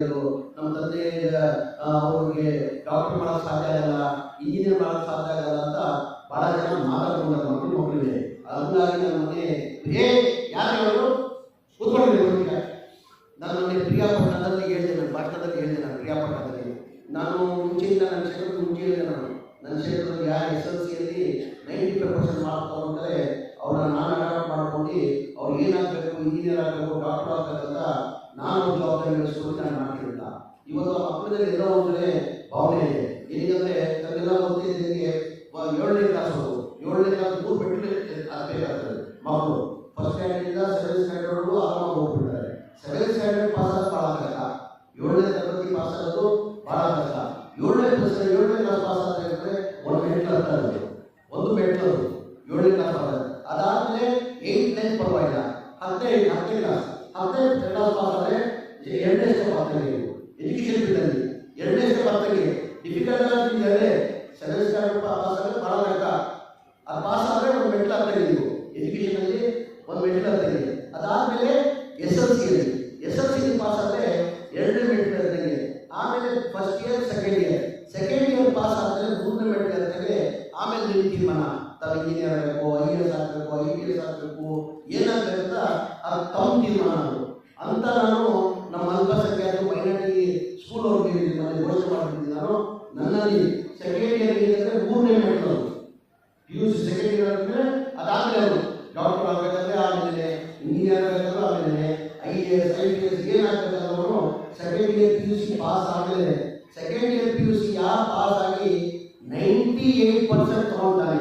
ನಮ್ಮ ತಂದೆ ಅವ್ರಿಗೆ ಡಾಕ್ಟರ್ ಮಾಡಕ್ ಸಾಧ್ಯ ಆಗಲ್ಲ ಇಂಜಿನಿಯರ್ ಮಾಡಕ್ ಸಾಧ್ಯ ಆಗಲ್ಲ ಅಂತ ಬಹಳ ಜನ ಮಾತಾಡ್ಕೊಂಡಾರೆ ಮಕ್ಕಳು ಮಕ್ಕಳಿಗೆ ಹಂಗಾಗಿ ನನ್ನ ಏ ಯಾರು ಹೇಳೋರು ಕೂತ್ಕೊಂಡಿದ್ದೀನಿ ಈಗ ನಾನು ನನಗೆ ಪ್ರಿಯಾಪಟ್ಟಣದಲ್ಲಿ ಹೇಳಿದೆ ನಾನು ಪಟ್ಟಣದಲ್ಲಿ ಹೇಳಿದೆ ನಾನು ಪ್ರಿಯಾಪಟ್ಟಣದಲ್ಲಿ ನಾನು ಮುಂಚೆಯಿಂದ ನನ್ನ ಕ್ಷೇತ್ರದ ಮುಂಚೆ ಹೇಳಿದೆ ನಾನು. ನನ್ನ ಕ್ಷೇತ್ರದಲ್ಲಿ ಯಾರು ಎಸ್ ಎಲ್ ಸಿಯಲ್ಲಿ ನೈಂಟಿ ಫೈವ್ ಪರ್ಸೆಂಟ್ ಮಾರ್ಕ್ ತಗೊಂಡ್ರೆ, ಅವ್ರನ್ನ ನಾನು ಅಡಾಪ್ಟ್ ಮಾಡ್ಕೊಂಡು ಅವ್ರು ಏನಾಗಬೇಕು ಇಂಜಿನಿಯರ್ ಆಗಬೇಕು ಡಾಕ್ಟರ್ ಆಗಬೇಕಂತ ನಾನು ಒಂದು ಜವಾಬ್ದಾರಿ ವಹಿಸ್ಕೊಂಡು ನಾನು ಮಾಡ್ತಿರಲಿಲ್ಲ ಮಕ್ಕಳಲ್ಲಿ ಎಲ್ಲೋ ಒಂದು ಭಾವನೆ ಇದೆ. ಏನಂದ್ರೆ ತಮ್ಮೆಲ್ಲ ಓದ್ತಿದ್ದಕ್ಕೆ ಏಳನೇ ಕ್ಲಾಸ್ ಏಳನೇ ಕ್ಲಾಸ್ ಮೂರು ಬಿಟ್ಟು ಆಗಬೇಕಾಗ್ತದೆ ಮಕ್ಕಳು ಫಸ್ಟ್ ಸ್ಟ್ಯಾಂಡರ್ಡಿಂದ ಸೆವೆಂತ್ ಸ್ಟ್ಯಾಂಡರ್ಡ್ವರೆಗೂ ಆರಾಮಾಗಿ ಹೋಗ್ಬಿಡ್ತಾರೆ ಸೆವೆಂತ್ ಸ್ಟ್ಯಾಂಡರ್ಡ್ ಪಾಸ್ ಆಗೋದು ಭಾಳ ಕಷ್ಟ. ಏಳನೇ ತರಗತಿ ಪಾಸ್ ಆಗೋದು ಭಾಳ ಕಷ್ಟ. ಏಳನೇ ಕ್ಲಾಸ್ ಏಳನೇ ಕ್ಲಾಸ್ ಪಾಸ್ ಆಗಬೇಕಂದ್ರೆ ಒಂದು ಮೆಟ್ಲು ಹತ್ತದು ಒಂದು ಮೆಟ್ಲು ಏಳನೇ ಕ್ಲಾಸ್ ಪಾಸ್ ಅದಾದ್ಮೇಲೆ ಏಯ್ಟ್ ನೈನ್ ಪರವಾಗಿಲ್ಲ. ಹದಿನೈದು ಹತ್ತನೇ ಕ್ಲಾಸ್ ಹದಿನೈದು ಕ್ಲಾಸ್ ಪಾಸ್ ಆದರೆ ಎರಡನೇ ಸ್ಟೆಪ್ ಆಗ್ತದೆ ನೀವು ಎಜುಕೇಶನ್ ಫೀಲ್ಡಲ್ಲಿ ಎರಡನೇ ಸ್ಟೆಪ್ ಆಗ್ತದೆ ಡಿಫಿಕಲ್ಟ್ ಅಂದರೆ ಸೆವೆಂತ್ ಸ್ಟ್ಯಾಂಡರ್ಡ್ ಪಾಸ್ ಆದರೆ ಭಾಳ ಲೆಕ್ಕ ಅದು ಪಾಸ್ ಆದರೆ ಒಂದು ಮೆಟ್ಲು ಆಗ್ತದೆ ನೀವು ಎಜುಕೇಷನಲ್ಲಿ ಒಂದು ಮೆಟ್ಲು ಇದೆ. ಅದಾದಮೇಲೆ S L C S L C pass ಆದರೆ ಎರಡನೇ ಮೆಟ್ಲು ಇರ್ತದೆ ಆಮೇಲೆ first year second year second year pass ಆದಮೇಲೆ ಮೂರನೇ ಮೆಟ್ಲು ಇರ್ತದೆ ಆಮೇಲೆ ನೀವು ತೀರ್ಮಾನ. ತಾವು ಇಂಜಿನಿಯರ್ ಆಗಬೇಕು ಐ ಎಸ್ ಆಗಬೇಕು ಐ ಪಿ ಎಸ್ ಆಗಬೇಕು. ಏನಾಗಬೇಕು ಅಂತ ಅದು ತಮ್ಮ ತೀರ್ಮಾನ ಅಂತ ನಾನು ನಮ್ಮ ಅಲ್ಪಸಂಖ್ಯಾತ ಮೈನಾರಿಟಿ ಸ್ಕೂಲ್ ಮೊನ್ನೆ ಘೋಷಣೆ ಮಾಡಿದ್ದೀನಿ ನನ್ನಲ್ಲಿ ಸೆಕೆಂಡ್ ಇಯರ್ ಏನಂದ್ರೆ ಮೂರನೇ ಮೆಟ್ಲು ಅವರು. ಪಿ ಯು ಸಿ ಇಯರ್ ಆದ್ಮೇಲೆ ಅದಾದ್ಮೇಲೆ ಅವರು. ಡಾಕ್ಟರ್ ಆಗಬೇಕಂದ್ರೆ ಆಮೇಲೆ ಇಂಜಿನಿಯರ್ ಆಗಬೇಕಂದ್ರೆ ಆಮೇಲೆ I A S I P S ಏನಾಗಬೇಕಂದ್ರೆ ಅವರು second year P U C pass ಆದಮೇಲೆ second year P U C ಯಾರು ಪಾಸ್ ಆಗಿ ನೈಂಟಿ ಏಟ್ ಪರ್ಸೆಂಟ್ ತಗೊಳ್ತಾನೆ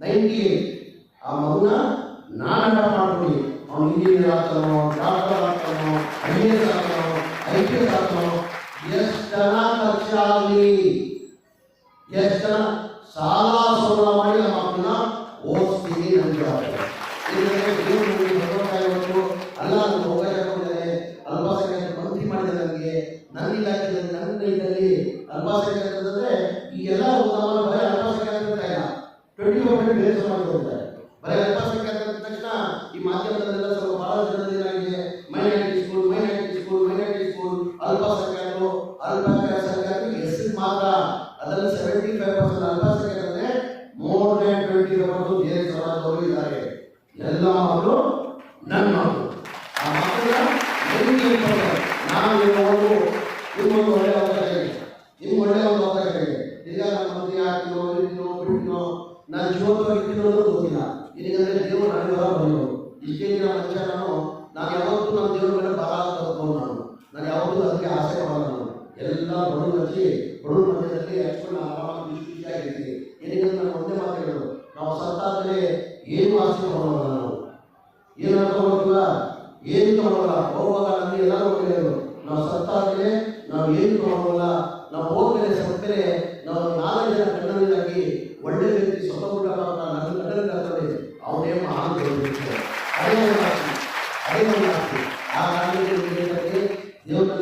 ನೈಂಟಿ ಏಟ್ ಆ ಮಗುನ ನಾನು ಅಡ ಮಾಡ್ತೀನಿ ಅವನು ಇಂಜಿನಿಯರ್ ಆಗ್ತಾನೋ ಡಾಕ್ಟರ್ ಆಗ್ತಾನೋ ಐ ಎ ಎಸ್ ಆಗ್ತಾನೋ ಐ ಪಿ ಎಸ್ ಆಗ್ತಾನೋ ಎಷ್ಟು ಜನ ಖರ್ಚಾಗಲಿ ಎಷ್ಟು ಜನ ಸಾಲ ಸೋಲ ಮಾಡಿ ನಮ್ಮ ಮಕ್ಕಳನ್ನ ಇದ್ದಾರೆ ಎಲ್ಲ ಮಕ್ಕಳು ನನ್ನ ಮಕ್ಕಳು ಆ ಮಕ್ಕಳ ನಾವು ಒಂದು ನಿಮ್ಮೊಂದು ಒಳ್ಳೆಯ ಅವಕಾಶ ಇದೆ ನಿಮ್ಗೆ ಒಳ್ಳೆಯ ಒಂದು ಅವಕಾಶ ಇದೆ ಈಗ ನಮ್ಮ ಮಂತ್ರಿ ಆಗ್ತೀನೋ ಇದ್ದೀನೋ ಬಿಟ್ಟಿನೋ ನಾನು ಜೀವನವಾಗಿದ್ದೀನೋ ಅನ್ನೋದು ಗೊತ್ತಿಲ್ಲ. ಇದೀಗಂದ್ರೆ ದೇವರು ನನಗೆ ಬರ ಬಂದರು ಇಷ್ಟೇ ದಿನ ಮನುಷ್ಯ ನಾನು ನಾನು ಯಾವತ್ತೂ ನಮ್ಮ ದೇವರ ಮೇಲೆ ಬಹಳ ತಗೊಂಡು ನಾನು. ನಾನು ಯಾವತ್ತೂ ಅದಕ್ಕೆ ಆಸೆ ಮಾಡಲ್ಲ ನಾನು. ಎಲ್ಲ ಬಡವರು ಹಚ್ಚಿ ಬಡವ್ರ ಮಧ್ಯದಲ್ಲಿ ಆರಾಮಾಗಿ ಖುಷಿ ಖುಷಿಯಾಗಿರ್ತೀನಿ ಏನಕ್ಕೆ ನಾನು ಒಂದೇ ಮಾತು ಹೇಳೋದು. ನಾವು ಸತ್ತಾದ್ಮೇಲೆ ಏನು ಆಸೆ ಮಾಡೋಲ್ಲ ನಾವು ಏನು ಅನ್ಕೋಬೇಕಿಲ್ಲ ಏನು ತಗೊಳ್ಳಲ್ಲ ಹೋಗುವಾಗ ನಮಗೆ ಎಲ್ಲರೂ ಒಳ್ಳೆಯದು ನಾವು ಸತ್ತಾದ್ಮೇಲೆ ನಾವು ಏನು ತಗೊಳ್ಳಲ್ಲ ನಾವು ಹೋದ್ಮೇಲೆ ಸತ್ತರೆ ನಾವು ನಾಲ್ಕು ಜನ ಕಣ್ಣಲ್ಲಿ ಒಳ್ಳೆ ವ್ಯಕ್ತಿ ಸ್ವತಃ ನನ್ನ ಕಣ್ಣಲ್ಲಿ ಅವನೇ ದೇವರು ಅದೇ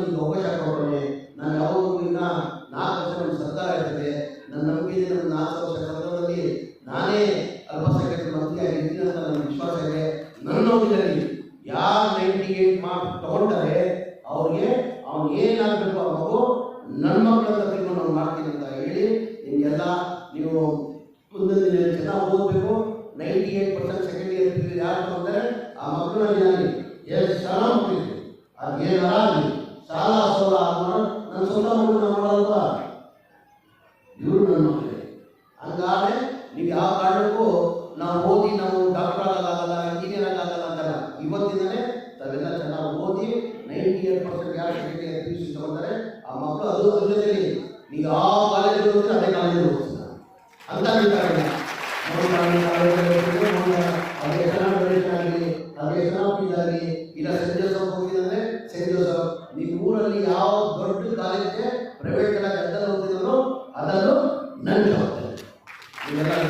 ಒಂದು ಅವಕಾಶ ಕೊಡ್ತಾನೆ ನಾನು ಯಾವಾಗಲೂ ಇನ್ನ ನಾಲ್ಕು ವರ್ಷ ನಮ್ಮ ಸರ್ಕಾರ ಇರ್ತದೆ. ನನ್ನ ನಂಬಿಕೆ ನಾಲ್ಕು ವರ್ಷ ಸರ್ಕಾರದಲ್ಲಿ ನಾನೇ ಅಲ್ಪಸಂಖ್ಯಾತ ಮಂತ್ರಿ ಆಗಿರ್ತೀನಿ ಅಂತ ನನ್ನ ವಿಶ್ವಾಸ ಇದೆ ನನ್ನ ನೋವಿನಲ್ಲಿ ಯಾರು ನೈಂಟಿ ತಗೊಂಡರೆ ಅವ್ರಿಗೆ ಅವ್ನು ಏನಾಗಬೇಕು ಆ ನನ್ನ ಮಕ್ಕಳ ತಿಳ್ಕೊಂಡು ನಾನು ಮಾಡ್ತೀನಿ ಅಂತ ಹೇಳಿ ನಿಮಗೆಲ್ಲ ನೀವು ಮುಂದಿನ ದಿನ ಚೆನ್ನಾಗಿ ಓದಬೇಕು ninety eight percent second year ಯಾರು ಅಂದರೆ ಆ ಮಕ್ಕಳಲ್ಲಿ ಎಷ್ಟು ಸಾಲ ಮಕ್ಕಳಿದೆ ಅದು ಏನಾಗಲಿ ಸಾಲ ಸೋಲ ಅನ್ನೋ ನನ್ನ ಸ್ವಂತ ಮಗು ನಾನು ಮಾಡಲ್ವಾ ಇವರು ನನ್ನ ಮಕ್ಕಳೇ ಸಿ ತಗೊಂತಾರೆ ಆ ಮಕ್ಕಳು ಅದು ಅದ್ರ ಜೊತೆಗೆ ನೀವು ಯಾವ ಕಾಲೇಜ್ ಹೋಗ್ತೀರ, ಅದೇ ಕಾಲೇಜ್ ಹೋಗ್ತೀರ? ಅಂತ ಬೇಕಾಗಿಲ್ಲ ಅವ್ರಿಗೆ ಚೆನ್ನಾಗಿ ಆಗಲಿ ಅವ್ರಿಗೆ ಆಗಲಿ ಇಲ್ಲ ಹೋಗಿದ್ರೆ ಊರಲ್ಲಿ ಯಾವ ದೊಡ್ಡ ಕಾಲೇಜ್ಗೆ ಪ್ರೈವೇಟ್ ಕಾಲೇಜ್ ಅಡ್ಡಲ್ಲಿ ಹೋಗ್ತಿದ್ರು ಅದನ್ನು ನನ್ನ ಜವಾಬ್ದಾರಿ. ಅಂತ ನಾನು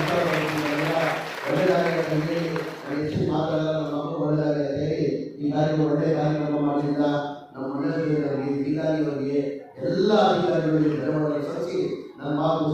ಮಾತಾಡಲ್ಲ ನಮ್ಮ ಅಂತ ಹೇಳಿ ಈ ಕಾರ್ಯಕ್ರಮ ಒಳ್ಳೆ ಕಾರ್ಯಕ್ರಮ ಮಾಡಿದ್ದ ನಮ್ಮ ಮಂಡಳಿಯವರಿಗೆ ಜಿಲ್ಲಾಧಿಕಾರಿಗೆ ಎಲ್ಲ ಅಧಿಕಾರಿಗಳಿಗೆ ಧನ್ಯವಾದ ಸಲ್ಲಿಸಿ ನಾನು ಮಾತು